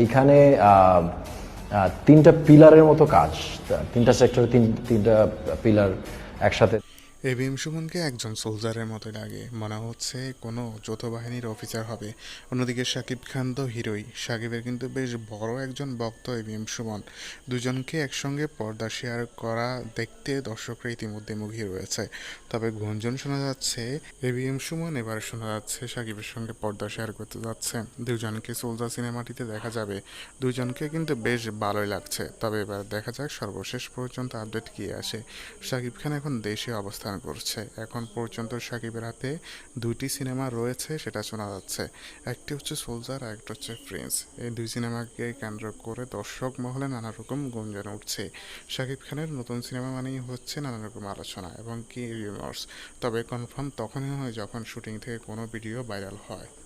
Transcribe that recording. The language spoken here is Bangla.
এইখানে তিনটা পিলারের মতো কাজ। তিনটা সেক্টরে তিন তিনটা পিলার একসাথে এবিএম সুমনকে একজন সোলজারের মতো লাগে। মনে হচ্ছে কোনো যৌথ বাহিনীর অফিসার হবে। অন্যদিকে শাকিব খান তো হিরোই। শাকিবের কিন্তু বেশ বড় একজন ভক্ত এবিএম সুমন। দুজনকে একসঙ্গে পর্দা শেয়ার করা দেখতে দর্শকরা ইতিমধ্যে মুখী রয়েছে। তবে গুঞ্জন শোনা যাচ্ছে এবিএম সুমন এবার শোনা যাচ্ছে শাকিবের সঙ্গে পর্দা শেয়ার করতে যাচ্ছে। দুজনকে সোলজার সিনেমাটিতে দেখা যাবে। দুজনকে কিন্তু বেশ ভালোই লাগছে। তবে এবার দেখা যাক সর্বশেষ পর্যন্ত আপডেট কি আসে। শাকিব খান এখন দেশে অবস্থান করছে। এখন পর্যন্ত সাকিবের হাতে দুইটি সিনেমা রয়েছে, সেটা শোনা যাচ্ছে। একটি হচ্ছে সোলজার, আর একটা হচ্ছে প্রিন্স এই দুই সিনেমাকে কেন্দ্র করে দর্শক মহলে নানা রকম গুঞ্জন উঠছে। শাকিব খানের নতুন সিনেমা মানেই হচ্ছে নানা রকম আলোচনা এবং কি রিউমার্স। তবে কনফার্ম তখনই হয় যখন শুটিং থেকে কোনো ভিডিও ভাইরাল হয়।